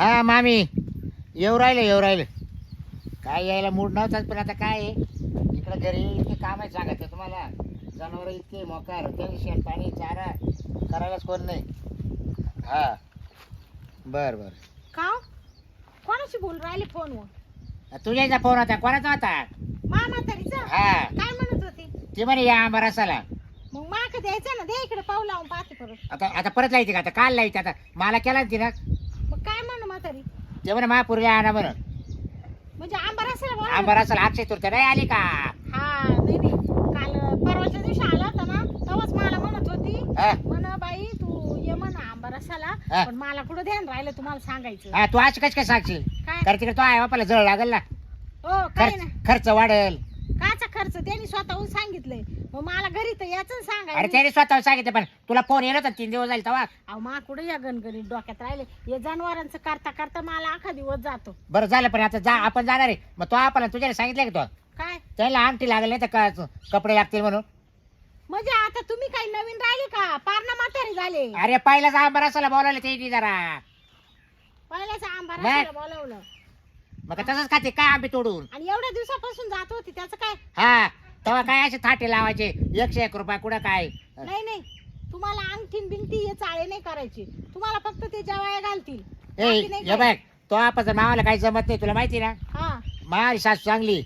हा मामी. येऊ राहिले येऊ राहिले. काय यायला मूड नव्हताच पण आता काय आहे? इकडं घरी इतके काम आहे सांगायचं तुम्हाला. जनावर इतके मोकार टेन्शन पाणी चारा. करायलाच कोण नाही. हा. बर बर. का हो? कोणाशी बोल राहिले फोनवर? तुझ्या फोन होता कोणाचा होता? मामा तरीचा? हा. काय म्हणत होती? ती म्हणे या आंबा रसाला. मग माक द्यायचा ना दे इकडे पाऊ लावून पाहते परत. आता आता परत लायची का? आता काल लायची आता मला केला ना तिनं. मग काय म्हण म्हातारी ते म्हणे महापूर्वी आणा म्हणून म्हणजे आंबा रसाला बोला आंबा रसाला अक्षय तूर्त नाही आली का? हा नाही नाही. काल परवाच्या दिवशी आला होता ना तेव्हाच मला म्हणत होती हा. म्हण बाई तू ये म्हण आंबा रसाला हा. पण मला कुठं ध्यान राहिलं तुम्हाला सांगायचं. हा, तू आज कश काय सांगशील? काय? कारण तिकडे तो आहे बापाला जळ लागेल ना. हो काय खर्च ना खर्च वाढेल. काचा खर्च त्यांनी स्वतःहून सांगितलंय. मग मला घरी तर याच अरे सांगायचं. त्याने स्वतः सांगितलं पण तुला फोन येत होता तीन दिवस झाले तेव्हा अहो मा कुठे या गणगणित डोक्यात राहिले? हे जनावरांचं करता करता मला आखा दिवस जातो. बरं झालं पण आता जा आपण जाणार आहे. मग तो आपण तुझ्याला सांगितलं का तो? काय? त्याला अंगठी लागली नाही तर का- कपडे लागतील म्हणून. म्हणजे आता तुम्ही काही नवीन राहिले का? पारणा म्हातारी झाले. अरे पहिलाच आंबा रसाला बोलावलं ते जरा. पहिल्याच आंबा नाही. रसाला बोलवलं. मग तसंच खाते काय आंबे तोडून? आणि एवढ्या दिवसापासून जात होती त्याचं काय? हा तेव्हा काय असे थाटे लावायचे? एकशे एक रुपये कुठं काय? नाही नाही. तुम्हाला अंगठीन बिंगठी हे चाळे नाही करायचे. तुम्हाला फक्त ते जेवाया घालतील. ए बाकी नाही ये काय. बघ तो आपण मावाला काही जमत नाही तुला माहिती ना? हा. मारी सासू चांगली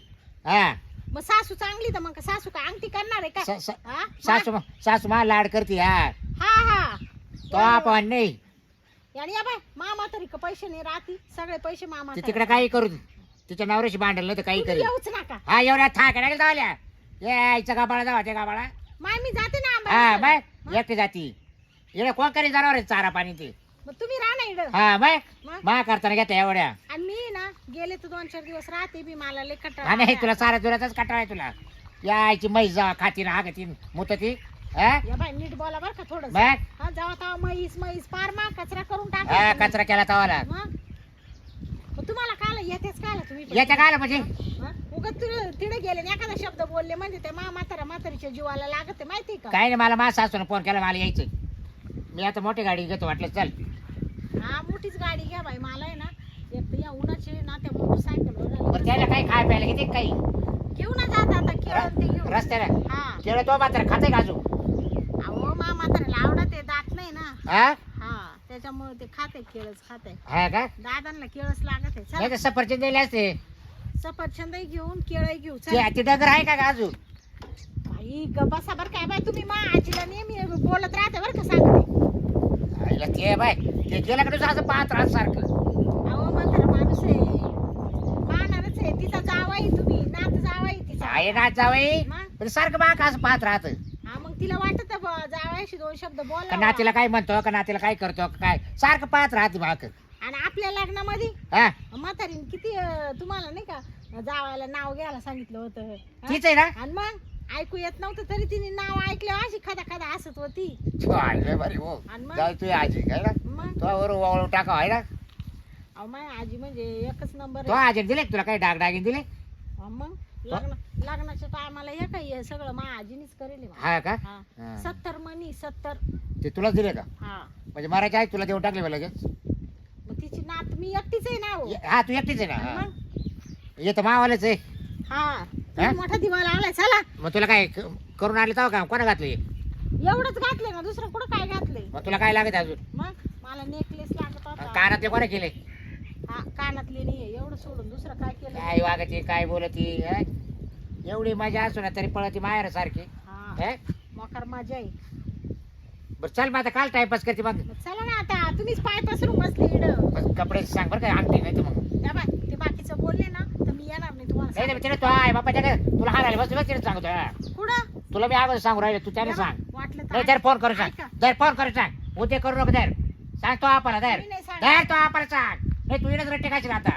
हा. मग सासू चांगली तर मग सासू काय अंगठी करणार आहे काय स- स- हा? सासू सासू मा लाड करते हा. हा हा. तो आपण नाही. आणि या बाय मामा तरी का पैसे नाही राहती. सगळे पैसे मामा ती तिकडे काही करू दे. तिच्या नवऱ्याशी भांडल तर काही येऊच नका. हा एवढ्या थाक लागेल जावल्या. यायचं गाबाळा जावा त्या गाबाळा. माय मी जाते ना हा. मग एकटी जाती. इकडे कोण करेल जाणार चारा पाणी ते? मग तुम्ही राहा ना इकडं. हा मग? मा करताना घेता एवढ्या. आणि मी ना गेले तर दोन चार दिवस राहते बी मला लय कंटाळा हा नाही आला. तुला सारा दुराचाच कटाळा आहे तुला. यायची म्हैस जा खाती ना हा खाती मुतती हा? या बाय नीट बोला बर का थोडं मग म्हैस म्हैस पार मा कचरा करून हा टाका कचरा केला तवाला मग? मग तुम्हाला काल येतेच काल तुम्ही पण? याच्या काय म्हणजे? हा? उगाच तिकडे तिकडे गेले आणि एखादा शब्द बोलले म्हणजे ते मा म्हातारा म्हातारीच्या जीवाला लागत आहे माहिती का? काय नाही मला मा सासून फोन केला मला यायचं मी आता मोठी गाडी घेतो वाटलं चल. हा मोठीच गाडी घ्या बाई मला आहे ना एक या उन्हाचे ना त्या मोटरसायकल त्याला काही खाय प्यायला किती काही? घेऊन जात आता ते रस्त्याला? हा. केळं तो मात्र खाते का अजून? अहो मा म्हाताऱ्याला आवडत आहे दात नाही ना. हा हा त्याच्यामुळे ते खाते केळच खाते. हा का? दादांना केळच लागत आहे. नाही तर चला सफरचंद दिले असते. सफरचंदही घेऊन केळही घेऊ चला. ते डगर आहे का ग अजून? बाई ग बसा बरं काय बाय तुम्ही मा आजीला नेहमी बोलत राहते बरं का सांगते. आईला ते बाय ते गेलं का तुझं असं पाहत राहत सारखं. अहो म्हातारा माणूस आहे. पाहणारच आहे. तिचा जावाई तुम्ही. नात जावाई तिचा आहे ना जावई. मग? पण सारखं बाक असं पाहत राहत. मग तिला वाटत जावायशी दोन शब्द का बोला नातीला काय म्हणतो का नातीला काय करतो का काय? सारखं पाहत राहते बाक आणि आपल्या लग्नामध्ये? हा? म्हातारीने किती अं, तुम्हाला नाही का जावायला नाव घ्यायला सांगितलं होतं. हा? तीच आहे ना? आणि मग ऐकू येत नव्हतं तरी तिने नाव ऐकलं अशी खदा खदा हसत होती. तो हो. आणि मग? जाऊ तू आजी काय ना? मग? तो वर वावळ टाका आहे ना? अहो माय आजी म्हणजे एकच नंबर तो आजी दिले का तुला काही डाग डागिन दिले मग? लग्न लग्नाच्या टायमाला हे काय हे सगळं मा आजीनीच करेल हा का? हा. हा. सत्तर मनी सत्तर. ते तुलाच दिले का? हा. म्हणजे मराठी आहे तुला देऊन टाकले मला लगेच? मग तिची नात मी एकटीच आहे ना हो. ये- हा तू एकटीच आहे ना? हा. मग? येतं मावालाच आहे. हा. मोठा दिवाला आलाय चला. मग तुला काय क- करून आले तेव्हा का? कोणा घातले? एवढंच घातलंय ना दुसरं कुठं काय घातलंय? मग तुला काय लागत अजून? मग? मला नेकलेस लागत होता. कानातले कोणा केले? कानातले नाही एवढं सोडून दुसरं काय केलं? काय वागते काय बोलती हा? एवढी मजा असू ना तरी पळती माहेर सारखी हा. हा? मोकार मजा आहे. बरं चल मग आता काल टाइमपास करते मग. मग चला ना आता. तुम्हीच पाय पसरून बसले इड बस कपडे सांग बरं काय आणते नाही तर मग. ते बाकीचं बोलले ना तर मी येणार नाही तुम्हाला नाही नाही तिने तो आहे बापा त्याला तुला हारायला बस बस तिने सांगतो हा. सांग. कुठं? तुला मी अगोदर सांगू राहिले तू सांग. वाटलं तर नाही तर फोन करू सांग. ऐका. फोन करू सांग. उद्या करू नको सांग तो आपण मी नाही तो आपण सांग. नाही तू येणच रट्टे काय आता.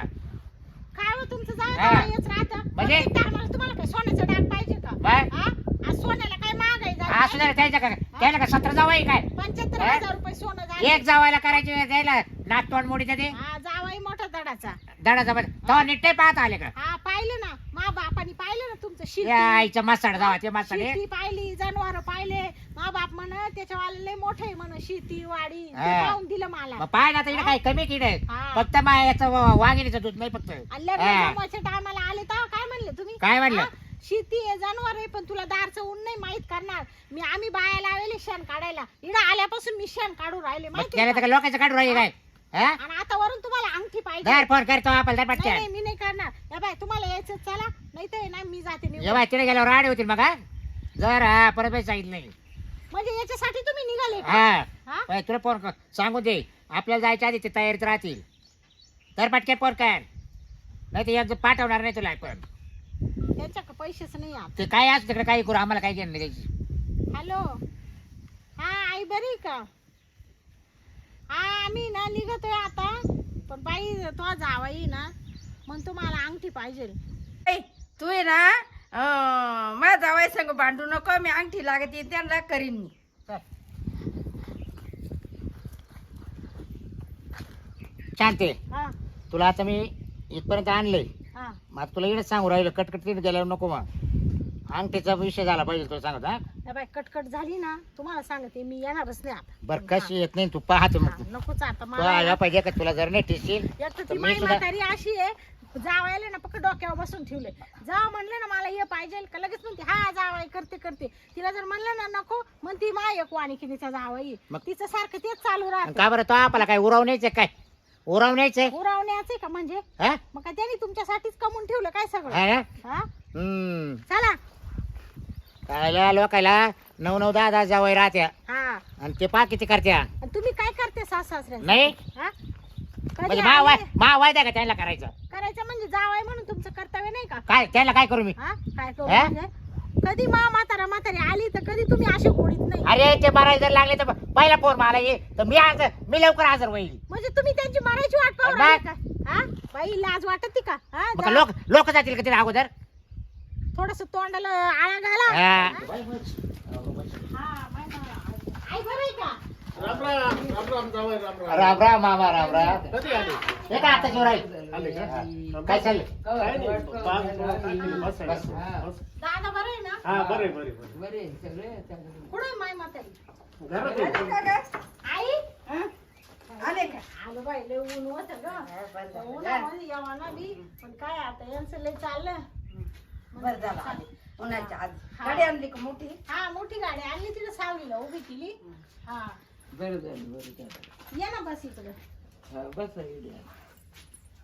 काय हो तुमचं हा. येच राहतं? म्हणजे? प्रत्येक तुम्हाला काय सोन्याचं डाग पाहिजे का? बाय हा? आज सोन्याला काय महागाई असू झाली त्याच्या का त्याला का सतरा जावाई काय? पंच्याहत्तर हा? हजार रुपये सोनं झालं. एक जावायला करायचे द्यायला नाक तोंड मोडीचं ते. हा जावाई मोठा दडाचा दडा नीट पाहत आले का? हा पाहिलं ना. मा बापानी पाहिलं ना तुमचं या शिर्टी आईच्या मसाड जावा ते मसाडे शेती पाहिली जनावर पाहिले. मा मा बाप म्हण त्याच्यावाले लय मोठे आहे म्हण शेती वाडी ते हा. पाहून दिलं मला मग पाय ना आता इकडे काय कमी किड हा. फक्त मा याचं वाघिणीचं दूध नाही फक्त आणि हा. टायमाला आले तेव्हा काय म्हणले तुम्ही काय म्हणलं? हा? शेती आहे जनावर आहे पण तुला दारचं ऊन नाही माहीत करणार मी आम्ही बाया लावले शेण काढायला इकडे आल्यापासून मी शेण काढू राहिले मग माहिती त्याला आहे तर का? लोकांचं काढून राहिले काय हा आणि आता वरून तुम्हाला अंगठी पाहिजे दर फोन करतो आपण दर नाही पटकन नाही, मी नाही करणार या बाय तुम्हाला यायचं चला नाही तर ना मी जाते निघून. जेव्हा तिथे गेल्यावर राडे होतील मग हा? जर हा परत काही सांगितलं नाही म्हणजे याच्यासाठी तुम्ही निघाले का? हा. हा? बाई, तुला फोन कर सांगू दे. आपल्याला जायच्या आधी ते तयारीत राहतील. तर पटके फोन कर नाही तर यांचं पाठवणार नाही तुला पण त्यांच्याकडे पैसेच नाही आता ते काय असं तिकडे काही करू? आम्हाला काही घेणं नाही त्याची. हॅलो. हा आई बरी आहे का? हा आम्ही ना निघतोय आता. पण बाई तो जावाई ना. मग तुम्हाला अंगठी पाहिजे. ए, तू आहे ना अं, माझ्या जावाई संग भांडू नको मी अंगठी लागते त्यांना करीन मी. शांते हा. तुला आता मी इथपर्यंत आणलंय. हा. मग आता तुला इकडेच सांगू राहिलं कटकट तिथे गेल्यावर नको मग. अंगठीचा विषय झाला पाहिजे तुला सांगत हा? या बाई कटकट झाली ना तुम्हाला सांगते मी येणारच नाही आता. बरं कशी येत नाही तू पाहतो हा, मग नकोच आता तू मला आला पाहिजे का तुला जर नाही ठेशील एक तर तर ती मी माई सुद्धा- म्हातारी अशी आहे जावायला ना पक्क डोक्यावर बसून ठेवले. जा म्हणले ना मला हे पाहिजे का? लगेच म्हणते हा जावाई करते करते. तिला जर म्हणलं ना नको म्हणती मा एक वाणिकिनीचा जावाई. मग- तिचं सारखं तेच चालू राहत. का बरं तो आपला काय उरावण्याचं काय? उरावण्याचं उरावण्याचे का म्हणजे? हा? मग काय त्यांनी तुमच्यासाठीच कमवून ठेवलं काय सगळं? हा? हा? हम्म. चला. कायला लोकायला नऊ नऊ दहा दहा जावई राहत्या. हा. आणि ते पा किती करत्या. आणि तुम्ही काय करते सास सासऱ्या नाही. हा? म्हणजे मा वाय आले? मा वायदा का त्यांना करायचं? करायचं म्हणजे जावाय म्हणून तुमचं कर्तव्य नाही का? काय? त्यांना काय करू मी? हा? काय करू हा? म्हणजे? कधी मा म्हातारा म्हातारी आली तर कधी तुम्ही अशी गोडीत नाही? अरे ते मारायला जर लागले तर पहिला फोन मला ये. तर मी आज मी लवकर हजर होईल. म्हणजे तुम्ही त्यांची मारायची वाट पाहू मग? राहिले का? हा? बाई लाज वाटत का? हा मग. लोक लोक जातील का तिला अगोदर? थोडस तोंडाला आळा घाला. हा. हा, बाई. आई बरं आहे का? राम राम राम राम जावई राम राम. राम राम मामा राम राम. कधी आले? हे काय आता जोर आले का? काय चाललं काय नाही बाग- बस आहे. बस. बस. दादा बरं आहे ना? हा बरे बरे बरे कुठे आहे माय म्हातारी? घरात आहे. आई? आले का? आलो बाई लय ऊन होत ग. उन्हामध्ये यावा ना बी. पण काय आता यांचं लय चाललं. बरं झालं आले. उन्हाच्या हा. गाडी आणली का मोठी? हा मोठी गाडी आणली तिला सावलीला उभी केली. हा. ये ना बस इकडे.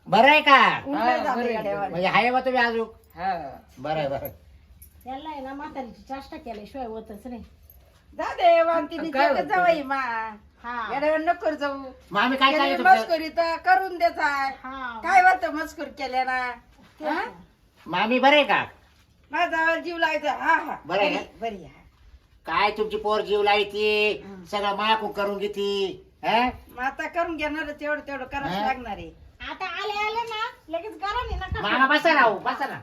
बरं आहे का? गाड्यावर. म्हणजे हाय बा तुम्ही अजून? बरं आहे बरं आहे. याला आहे ना म्हातारीची चाष्टा केल्याशिवाय होतच नाही. जा दे वांतिनी जावई मा. हा. नको जाऊ. मग आम्ही काय केली चाललं तुमचं मस्करी तर करून देता हा. काय होतं मस्करी केल्या ना. हा? मामी बरं आहे का? जावाला जीव लावायचा. हा हा. बरं आहे ना? बरी बरी आहे. काय तुमची पोर जीव लायती सगळं माकू करून घेती हा? मग आता करून घेणार तेवढं तेवढं करावं हा? लागणार आहे. आता आले आले ना लगेच गरम आहे ना मामा बसा ना हो, बसा ना.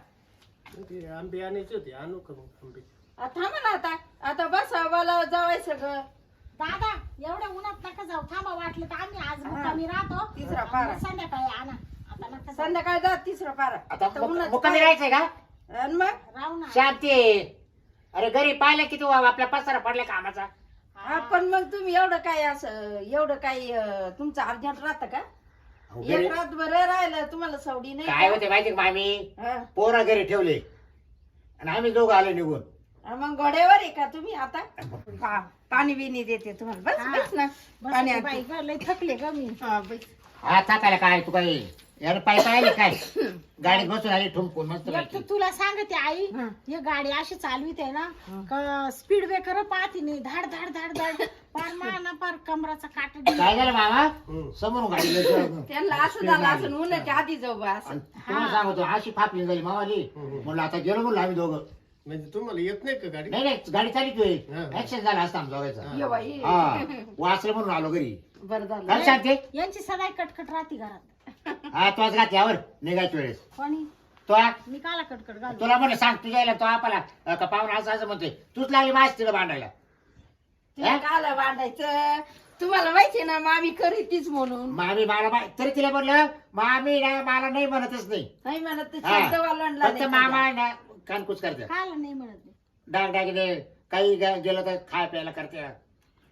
ते आंबे आणायचे होते आणू का मग आंबे? आ, थांबा ना आता. आता बस मला जावाय सगळं. दादा एवढ्या उन्हात नका जाऊ. थांबा वाटलं तर आम्ही आज मुक्कामी राहतो. तिसरा पारा. आणि संध्याकाळी आणा. आता नका जाऊ. संध्याकाळी जा तिसरा पारा. आता आता उन्हाचं मुक्कामी? राहायचंय का? आणि मग? राहू ना. शांती. अरे घरी पाहिलं किती वा- आपला पसारा पडला कामाचा? हा, पण मग तुम्ही एवढं काय असं एवढं काही अं, तुमचं अर्जंट राहतं का? अहो, घरी- एक रात बरं राहिलं तुम्हाला सवडी नाही काय का? होते माहिती का मामी? हा. पोरं घरी ठेवले. आणि आम्ही दोघं आलो निघून. हा, मग घोड्यावर आहे का तुम्ही आता? हा, पाणी बिनी देते तुम्हाला. बस हा. बस ना. बस पाणी बाई आणते. ग, लय थकले ग मी. हा, बस. हा थाकायला काय तू काय यार पाय पाहिले काय? गाडीत बसून आली ठुमकून मस्त एक तर पैकी. तुला सांगते आई हं. हे गाडी अशी चालवीत आहे ना स्पीड ब्रेकर पाहते नाही. धाड धाड धाड धाड. पार मान पार कमराचा काट काय झालं मामा? हम्म. समोरून गाडी लय जोरात. त्यांना असं झालं असं उन्हाच्या आधी जाऊ बा असं. आणि तुम्हाला सांगतो अशी फापली झाली मावाली हम्म. म्हणलं आता गेलो म्हणलं आम्ही दोघं. म्हणजे तुम्हाला येत नाही का गाडी? नाही नाही गाडी चालित होय हा. ऍक्सिडेंट झाला असता आमचा दोघांचा. ये बाई. हा. वाचलं म्हणून आलो घरी. बरं झालं. काय सांगते? यांची सदाय कटकट राहते घरात. हा तोच घात यावर. निघायच्या वेळेस. कोणी? तो मी काला कटकट घालू. तुला म्हणलं सांग तुझ्या यायला तो आपला अं, का पाहुणा असं असं म्हणतोय. तूच लागली माझ तिला भांडायला. तिला काला बांधायचं तुम्हाला माहिती ना मामी करी तीच म्हणून. मामी मला मा- तरी तिला म्हणलं मामी ना मला नाही म्हणतच नाही. नाही म्हणत ते हा. शब्द वालंडला फक्त नाही मामा आहे ना कानकुच करते. काला नाही म्हणत. डाग डागिने काही गे- गेलं तर खाय प्यायला करते.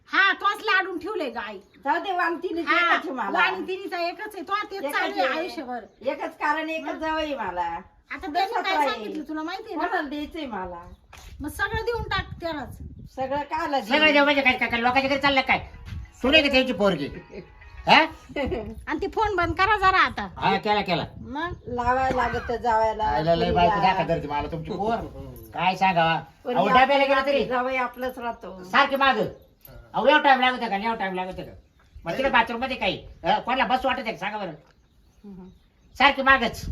हा तोच लाडून ठेवले गाई जाऊ दे वांगतीने हा एकच आहे मला. वाणिंतिनीचा एकच आहे तो तेच एकच चालू आहे आहे. आयुष्यभर. एकच कारण एकच जावई मला. आता त्यांनी तसंच काय आहे. सांगितलं तुला माहितीये ना? कोणाला द्यायचंय मला? मग सगळं देऊन टाक त्यालाच. सगळं काला सगळं जेवण म्हणजे काय काय लोकांच्या घरी चाललं काय? सुने का त्यांची पोरगी? हा? आणि ती फोन बंद करा जरा आता. हा केला केला. मग? लावायला लागत जावायला. आयला लय बायको दाखा धरते मला तुमची पोर. काय सांगावा? अहो डब्याला गेला तरी. जावई आपलंच राहतो. सारखे माग. अहो एवढा टाइम लागत का? एवढा टाइम लागत का? मग तिकडे बाथरूममध्ये काही? कोणाला बस वाटत आहे का? सांगा बरं. सारखी मागच.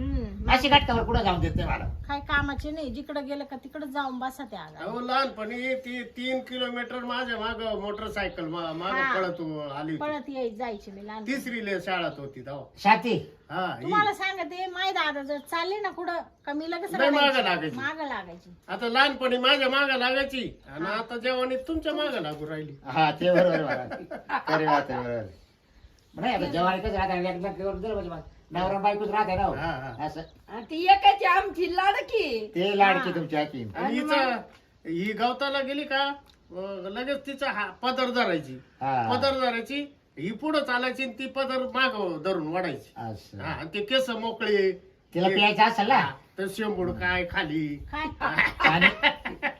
हम्म. अशी घटकावर कुठं जाऊन देत मला काय कामाचे नाही. जिकडे गेलं का तिकडे जाऊन बसा त्या अहो लहानपणी ती तीन किलोमीटर माझ्या माग मोटरसायकल माग हा. पळत आली होती. पळत यायची जायची मी लहान तिसरी ले शाळात होती तेव्हा. शाती? हा ही. तुम्हाला सांगते माय दादा जर चालले ना कुठं का मी लगेच नाही, मागं लागायची. माग लागायची. आता लहानपणी माझ्या माग लागायची. आणि आता जेवणी तुमच्या माग लागू राहिली. हा ते बरोबर मला खरे बात आहे, बरोबर नाही आता जेव्हा करून दिलं म्हणजे मग नवरा बायकोच राहत ना हो. हा, हा. असं. आणि ती एकाची आमची लाडकी. ते लाडकी तुमची हाती आणि हिचा ही गवताला गेली का अं, लगेच तिचा हा पदर धरायची. हा. पदर धरायची ही पुढं चालायची आणि ती पदर माग धरून वाढायची. असं. हा आणि ते केस मोकळे. तिला प्यायचं असेल ना? तर शेंबूड काय खाली? काय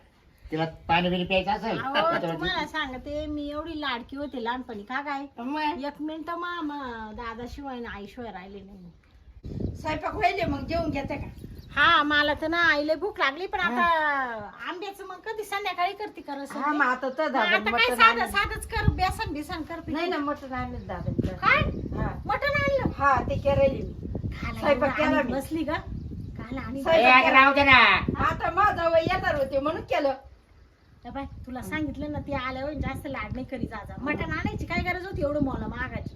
तिला पाणी बिणी प्यायचं असेल अहो तुम्हाला सांगते मी एवढी लाडकी होते लहानपणी का काय? मग? एक मिनिट मामा दादा शिवाय ना आईशिवाय राहिले नाही. स्वयंपाक व्हायले मग जेवून घेते का? हा मला तर ना आईला भूक लागली पण आता आंब्याचं मग कधी संध्याकाळी करते कर हा मग आता तर दादा आता काय मटण साधं आणलं. साधच कर बेसन बेसन कर नाही ना मटण आणलं दादा काय हा? मटण आणलं? हा ते केलेली मी खायला स्वयंपाक एवढं केला आणि मी. बसली का खायला आणि स्वयंपाक ए, अगं राहू दे ना. आता माझा वय येणार होते म्हणून केलं. बाय तुला सांगितलं ना ती आल्यावर जास्त लाड नाही करी जा. मटण आणायची काय गरज होती एवढं मोला मागायची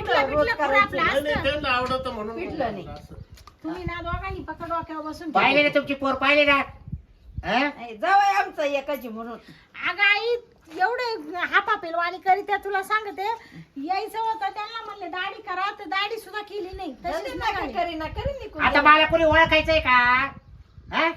पुरं आपलं असतं. त्यांना आवडत म्हणून पिटलं नाही. असं. तुम्ही ना दोघांनी पकड डोक्यावर बसून पाहिले ना तुमची पोर पाहिले ना हा? आमचा एकाची म्हणून अगं आई एवढे हापापेल वाणी करीत आहे, तुला सांगते यायचं होतं त्यांना म्हणले दाढी करा तर दाढी सुद्धा केली नाही तशीच तशीच नका निघाली. करी ना करी निघून आता मला कोणी ओळखायचंय का हा?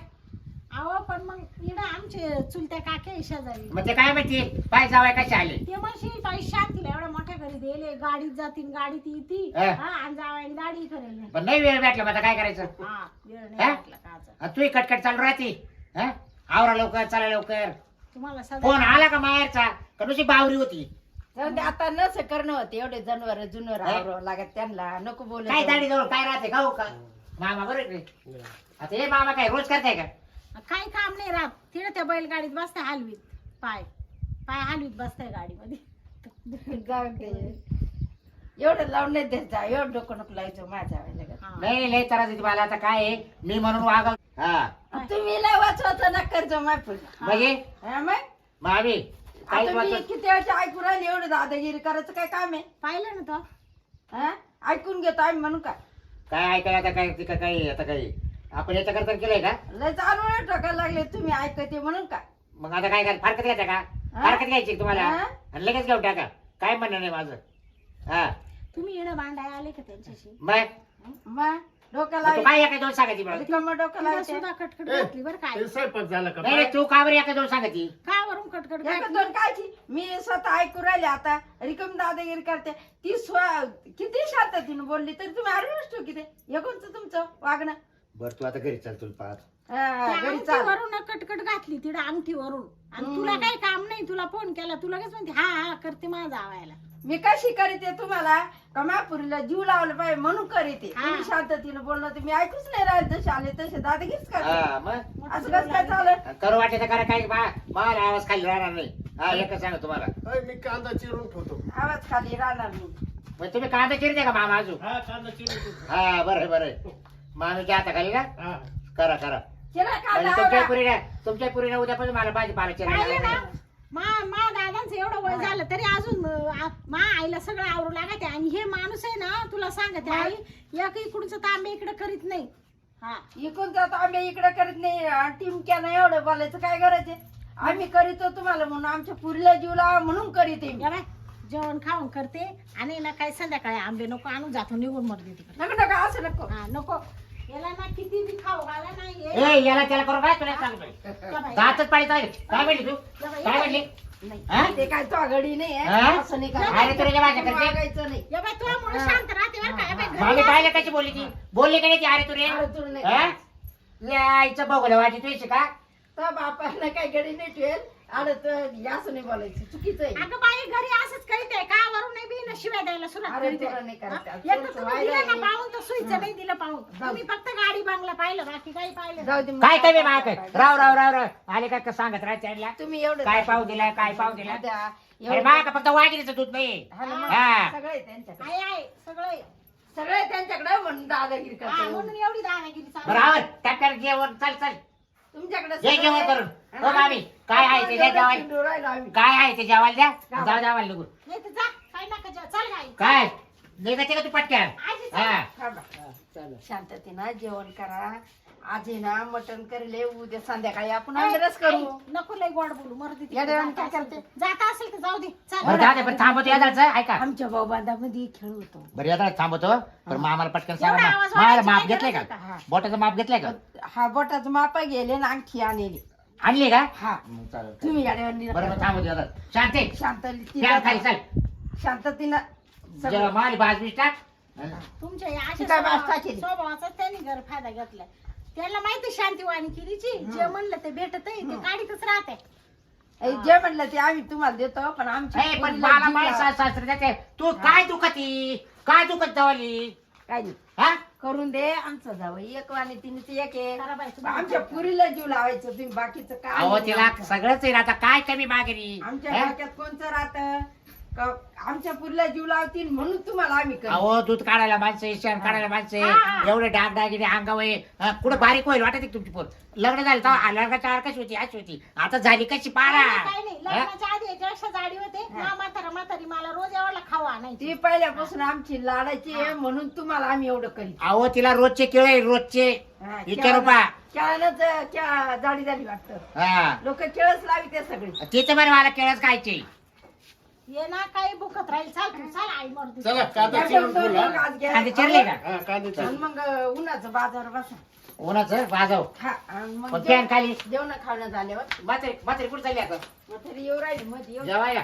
अहो पण मग इकडं आमचे चुलत्या काके आहे शेजारी मग ते काय माहिती पाय जावाय कसे आले ते म्हणशील बाई शांतीला एवढ्या मोठ्या घरी दिले गाडीत जातील गाडीत येतील हा. हा आणि जावायला दाढी करेल नाही. पण नाही वेळ भेटला मग आता काय करायचं हा वेळ हा? काचा. तू कटकट चालू राहते हा? आवरा लवकर चला लवकर तुम्हाला फोन सगळं आला का माहेरचा का नुसती बावरी होती जाऊ दे, आता नस करणं होते एवढे जनावर जुनवर हा? आवरावं लागत त्यांना नको बोलू काय दाढी जवळ काय राहते खाऊ का मामा बरोबर आहे? आता हे मामा काय रोज करताय का काय काम नाही राहत. तिकडे त्या बैलगाडीत बसते हलवीत. पाय. पाय हलवीत बसताय गाडीमध्ये. जाऊ दे एवढं लावून नाही देत जा. एवढं डोकं नको लावायचं माझ्या वेळेला. हा. नाही लय मला आता काय आहे? मी म्हणून वागव हा. तुम्ही लय वाचवायचं ना करतो माय म्हणजे? मग? मावी काही आता मी वाचत- किती वेळची ऐकून राहिली एवढं दादागिरी करायचं काय काम आहे? पाहिलं ना तो. हा? ऐकून घेतो आम्ही म्हणून काय काय ऐकायला आता काय ते का- काही आता काही. आपण याच्या करता केलंय का? लय जाणून टाकायला लागले तुम्ही ऐकते म्हणून काय मग आता काय काय फारकत घ्यायचा का? हा? फारकत घ्यायची का तुम्हाला? हा? आणि लगेच घेऊन टाका. काय म्हणणं नाही माझं. हा. तुम्ही येणं भांडाय आले का त्यांच्याशी? मग? मग? डोकं मग तू लावायचं काय एका दोन सांगायची मला रिकामं डोकं तिला लावायचं सुद्धा कटकट ए, घातली बरं काय ते स्वयंपाक झाला का? नाही तू का बरं एका दोन सांगायची? का वरून कटकट एका घातली? दोन कायची? मी स्वतः ऐकून राहिले आता. रिकम दादागिरी करते. ती स्व किती शांततीनं बोलली तरी तुम्ही अरे किती एकूणच तुमचं वागणं. बरं तू आता घरी चल तुला पाहत. हा, त्या घरी चाल. अंगठीवरून कटकट घातली तिला अंगठीवरून. आणि तुला काही काम नाही तुला फोन केला तू लगेच म्हणते हा हा करते माझा आवायला मी कशी करीते तुम्हाला? कमापुरीला जीव लावला पाहिजे म्हणून करीते. हा. तुम्ही शांततीनं बोलणं तर मी ऐकूच नाही राहिले जसे आले तसे करते हा मग? असं कसं काय चालत करू वाटे तर करा काही मा- मला आवाज खाली राहणार नाही. हा एकच सांगा तुम्हाला. अय, मी कांदा चिरून ठेवतो. आवाज खाली राहणार मी मग तुम्ही कांदा चिरते का मामा अजून? हा कांदा चिरून ठेवतो. हा बरं आहे, बरं आहे. मामीच्या हाता खाली ना हा. करा करा. तुमच्या. पुरीला तुमच्या पुरीला उद्यापासून मला भाजीपाला पाहिलं ना. चिरायला मा मा दादांचं एवढं वय झालं तरी अजून अं, आ- मा आईला सगळं आवरू लागत. आहे आणि हे माणूस आहे ना तुला सांगते आई एक इकडचं तांबे इकडे करीत नाही. हा. इकून जातो आम्ही इकडे करीत नाही. टिमक्यानं एवढं बोलायचं काय करायचे? आम्ही करीतो तुम्हाला म्हणून. आमच्या पुरीला जीव लावा म्हणून करीते मी. या बाय, जेवण खाऊन करते. आणि ना काही संध्याकाळी आंबे नको आणून जातो निघून मरते तिकडे. नको नका असं नको. हा नको. याला ना किती बी खाऊ घाला नाही ए याला त्याला करू काय तुला सांगतोय दातच पाळीत आहे. काय म्हणली तू? काय म्हणली? हा? नाही. ते काय तो आघाडी नाही आहे. हा? असं नाही अरे तुला जे माझ्या करायचं. करते? वागायचं नाही. या बाई तुला शांत राहते बरं का? या बाई घरी मागे जा. पाहिलं कशी बोलली ती? बोलली का नाही ती? अरे तुरे अरे तुला नाही. हा? यायचं बघलं तुझी का? बापाला काय गडी नाही ठेवेल? अरे तर नाही बोलायचं चुकीचं आहे. अगं बाई घरी असंच करीत आहे का? वरून नाही बी ना शिव्या द्यायला सुरुवात अरे करीत. आहे. तुला नाही करायचं. एक तर तुमचं तुम्ही व्हायला दिलं ना आहे. पाहून तर सुईचं नाही दिलं पाहून. तुम्ही फक्त गाडी बांगला पाहिलं बाकी काही पाहिलं जाऊ काय काय राव राव राव राव. आले का सांगत राह त्यांना तुम्ही एवढं काय पाव दिला काय पाव दिला? द्या. एवढं- माग फक्त वागिरीचं दूध नाही? हा ना मग. हा. सगळं आहे त्यांच्याकडे. आहे आहे सगळं आहे. सगळे त्यांच्याकडे म्हणून दादागिरी हा, म्हणून एवढी दादागिरी चालू बरं टॅक्टर जेवण चल चल. तुमच्याकडे जेवण आहे. करून. हो. मामी काय आहे ते द्या जेवायला. चिंडू राहिलो आम्ही. काय आहे ते जेवायला द्या. जाऊ जेवायला निघून. नाही तर जा. काय नका जा चल गाई. काय? निघायचे का तू पटक्यान आजी चल. हा. हा बा. शांततेनं जेवण करा. आज आहे ना मटण करेले. उद्या संध्याकाळी आपण आई, करू. नको लय गोड बोलू. मर्दी या देवाने काय करते? जात असेल तर जाऊ दे. चल. बरं जाऊ दे पण थांबवतो यादाचं ऐका. आमच्या भाऊबांधामध्ये खेळ होतो. बरं यादा थांबवतो पण मग आम्हाला पटकन सांगा एवढा वाढवायची माप काय घेतलंय गरज का आहे का? बोटाचं माप घेतलंय का? हा बोटाचं मापा गेले ना आणखी आणले. आणली का? हा. मग चालेल. तुम्ही बरं शांती खाली शांत चल जेव्हा माल टाक तुमच्या या अशा शिकाय स्वभावा- वाजता केली. स्वभावाचा त्यांनी घर फायदा घेतलाय त्याला माहिती शांतीवाणी केलीची. जे म्हणलं ते भेटत ते काढीतच राहते. ए, जे म्हणलं ते आम्ही तुम्हाला देतो पण आमच्या ए, पण पोरीला मला जीव माय लावा. सास- सासरे देते. तू काय दुखती? काय दुखत जावली? काय नाही. हा करून दे आमचं जावं एक वाणी तिने ते एक आहे. करा बाई, तुम्ही आमच्या पुरीला जीव लावायचं तुम्ही बाकीचं काय अहो नाही तिला. सगळंच आता काय कमी मागणी आमच्या डोक्यात कोणचं राहत आमच्या पुरीला जीव लावतील म्हणून तुम्हाला आम्ही करू अहो दूध काढायला माणसं शेण काढायला माणसं हा. एवढे डाग डागिने अंगावय कुठं बारीक होईल वाटत तुमची पोर? लग्न झालं तेव्हा लग्नाच्या आड कशी होती? अशी होती. आता झाली कशी? पारा. काय नाही हा? लग्नाच्या आधी याच्या अशा जाडी होते ना म्हातारा म्हातारी मला रोज एवढा खावा आणायची. ती पहिल्यापासून आमची लाडाची आहे म्हणून तुम्हाला आम्ही एवढं करीत अहो तिला रोजचे केळे रोजचे. हा, विचारू पा खेळानंच जाडी झाली वाटत. हा. लोक खेळच लावी ते सगळे. तिथे बरं मला केळच खायचे. ये ना काही भुकत राहील. चाल तू चाल आई मर्दी चला कांदा चिरून ठेवला. दोन आज घ्या. कांदे चिरले का? हा कांदे आणि चिरून. मग उन्हाचं बाजार बसा. उन्हाचं वाजव हा आणि मग पण फॅन खाली. जेवण खावणं झाल्यावर म्हातारी म्हातारी कुठे चालली आता? मग तरी येऊ राहिली मध्ये येऊ जेवायला